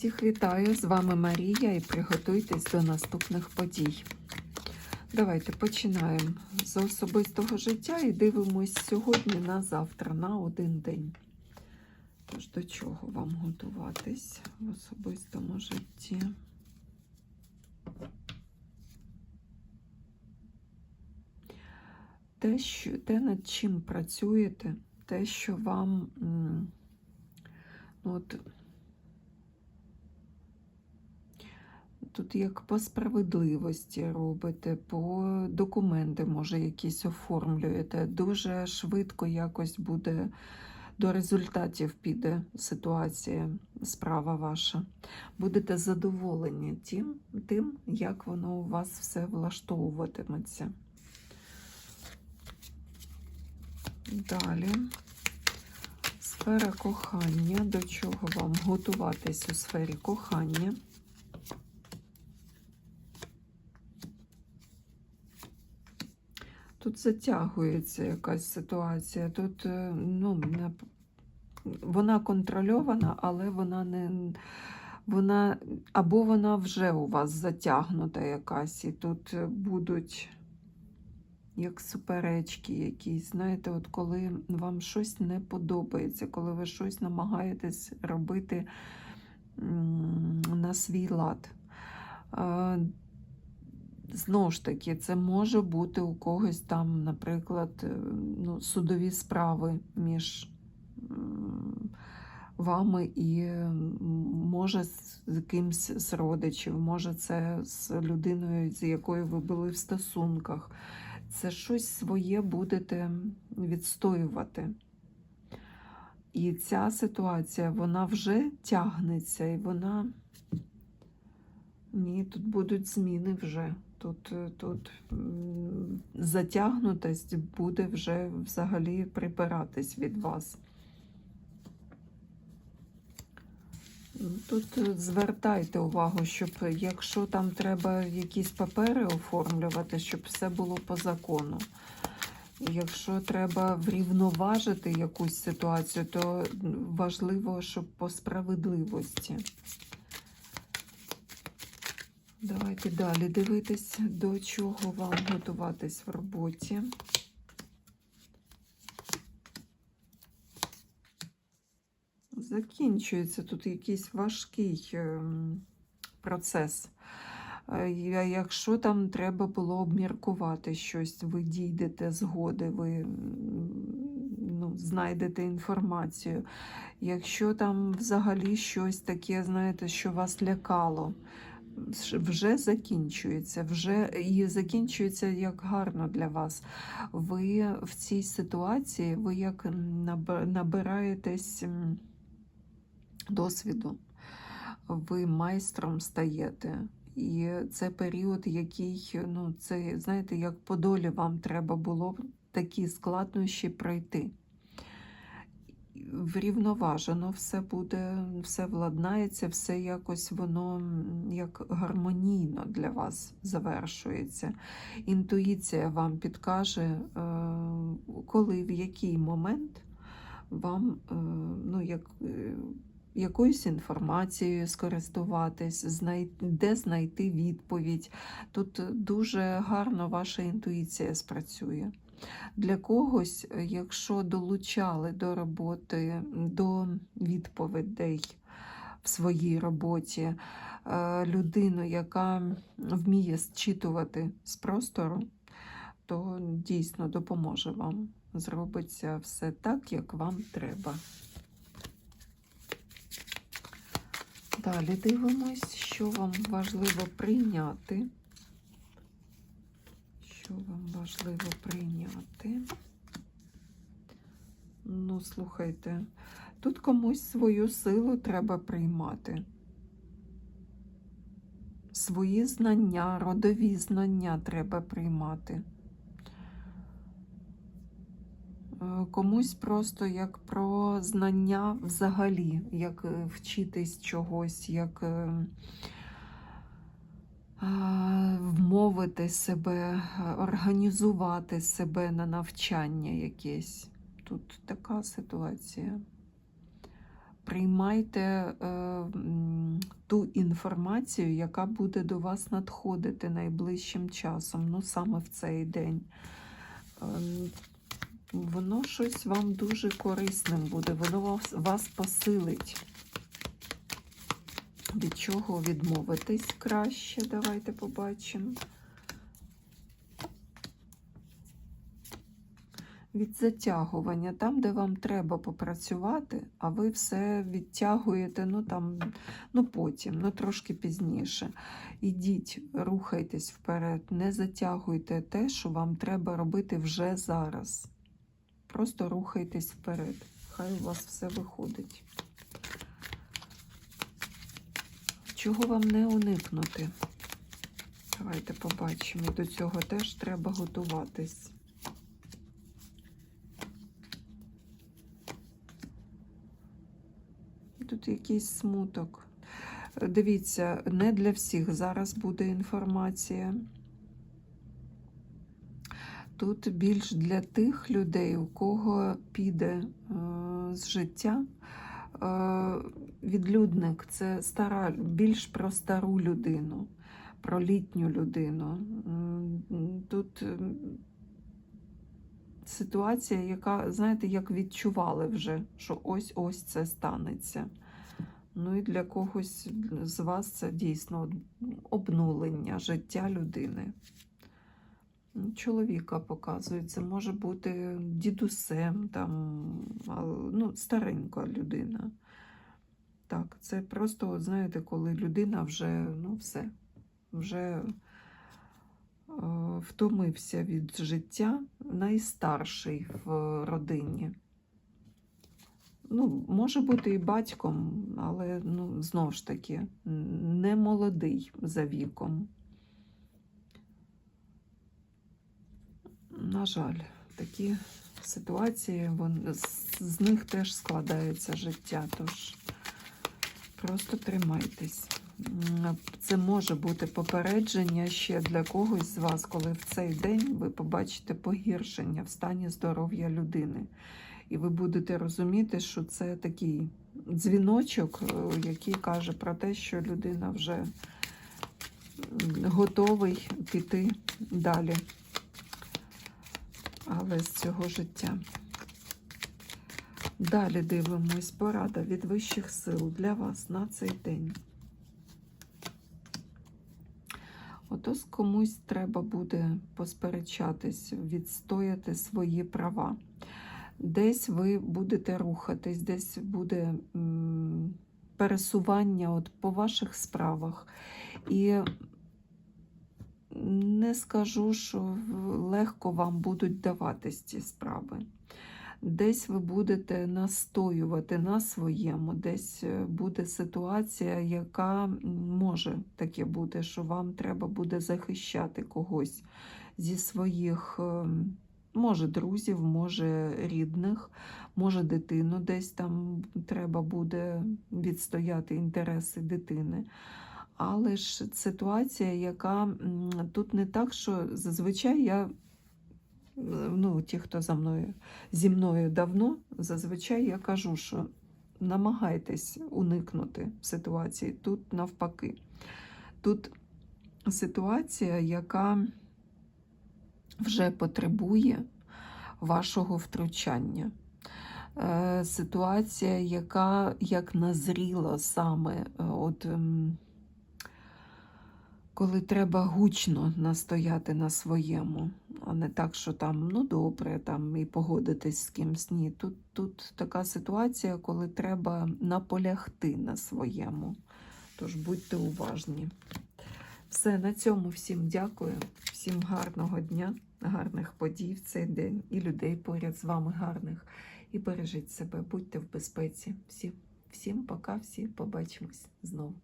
Всіх вітаю! З вами Марія і приготуйтесь до наступних подій. Давайте починаємо з особистого життя і дивимось сьогодні на завтра, на один день. Тож до чого вам готуватись в особистому житті? Те, що, те, над чим працюєте, те, що вам ну, от, тут як по справедливості робите, по документи, може, якісь оформлюєте. Дуже швидко якось буде до результатів піде ситуація, справа ваша. Будете задоволені тим, тим, як воно у вас все влаштовуватиметься. Далі. Сфера кохання. До чого вам готуватись у сфері кохання? Тут затягується якась ситуація. Тут е, ну, вона контрольована, але вона не. Вона або вона вже у вас затягнута якась, і тут е, будуть як суперечки якісь. Знаєте, от коли вам щось не подобається, коли ви щось намагаєтесь робити на свій лад. Знову ж таки, це може бути у когось там, наприклад, е, ну, судові справи між вами і може з кимсь з родичів, може це з людиною, з якою ви були в стосунках. Це щось своє будете відстоювати. І ця ситуація, вона вже тягнеться, і вона. Ні, тут будуть зміни вже. Тут, е, тут затягнутость буде вже взагалі прибиратись від вас. Тут е, звертайте увагу, щоб якщо там треба якісь папери оформлювати, щоб все було по закону. Якщо треба врівноважити якусь ситуацію, то важливо, щоб по справедливості. Давайте далі дивитись, до чого вам готуватись в роботі. Закінчується тут якийсь важкий ем, процес. Е, Якщо там треба було обміркувати щось, ви дійдете згоди, ви ну, знайдете інформацію. Якщо там взагалі щось таке, знаєте, що вас лякало, вже закінчується, вже і закінчується як гарно для вас. Ви в цій ситуації, ви як набираєтесь досвіду, ви майстром стаєте. І це період, який, ну, це, знаєте, як по долі вам треба було такі складнощі пройти. Врівноважено все буде, все владнається, все якось воно як гармонійно для вас завершується. Інтуїція вам підкаже, е, коли, в який момент вам е, ну, як, е, якоюсь інформацією скористуватись, знай- де знайти відповідь. Тут дуже гарно ваша інтуїція спрацює. Для когось, е, якщо долучали до роботи, до відповідей в своїй роботі е, людину, яка вміє зчитувати з простору, то дійсно допоможе вам. Зробиться все так, як вам треба. Далі дивимось, що вам важливо прийняти. Що вам важливо прийняти? Ну, слухайте, тут комусь свою силу треба приймати. Свої знання, родові знання треба приймати. Е, Комусь просто як про знання взагалі, як е, вчитись чогось, як е, вмовити себе, е, організувати себе на навчання якесь. Тут така ситуація. Приймайте е, ту інформацію, яка буде до вас надходити найближчим часом, ну саме в цей день. Ем, Воно щось вам дуже корисним буде, воно вас, вас посилить. Від чого відмовитись краще? Давайте побачимо. Від затягування, там, де вам треба попрацювати, а ви все відтягуєте, ну там, ну потім, ну трошки пізніше. Ідіть, рухайтесь вперед, не затягуйте те, що вам треба робити вже зараз. Просто рухайтесь вперед. Хай у вас все виходить. Чого вам не уникнути? Давайте побачимо. До цього теж треба готуватись. Тут якийсь смуток. Дивіться, не для всіх зараз буде інформація. Тут більш для тих людей, у кого піде е, з життя. Е, відлюдник це стара, більш про стару людину, про літню людину. Тут ситуація, яка, знаєте, як відчували вже, що ось-ось це станеться. Ну і для когось з вас це дійсно обнулення життя людини. Чоловіка показує, це може бути дідусем, там, ну, старенька людина. Так, це просто, от знаєте, коли людина вже, ну, все, вже е, втомився від життя, найстарший в родині. Ну, може бути і батьком, але ну, знову ж таки, не молодий за віком. На жаль, такі ситуації, вон, з, них теж складається життя. Тож просто тримайтесь. Це може бути попередження ще для когось з вас, коли в цей день ви побачите погіршення в стані здоров'я людини. І ви будете розуміти, що це такий дзвіночок, е, який каже про те, що людина вже готовий піти далі. Але з цього життя. Далі дивимось порада від вищих сил для вас на цей день. Отож комусь треба буде посперечатись, відстояти свої права. Десь ви будете рухатись, десь буде пересування от по ваших справах. І не скажу, що легко вам будуть даватись ці справи. Десь ви будете настоювати на своєму, десь е, буде ситуація, яка може таке бути, що вам треба буде захищати когось зі своїх, е, може, друзів, може рідних, може дитину, десь там треба буде відстояти інтереси дитини. Але ж ситуація, яка тут не так, що зазвичай я, ну, ті, хто за мною, зі мною давно, зазвичай я кажу, що намагайтесь уникнути ситуації. Тут навпаки. Тут ситуація, яка вже потребує вашого втручання. Е, Ситуація, яка як назріла саме, е, от. Коли треба гучно настояти на своєму, а не так, що там ну добре, там і погодитись з кимсь. Ні. Тут, тут така ситуація, коли треба наполягти на своєму. Тож будьте уважні. Все, на цьому всім дякую, всім гарного дня, гарних подій в цей день і людей поряд з вами гарних. І бережіть себе, будьте в безпеці. Всі, всім пока, всі побачимось знову.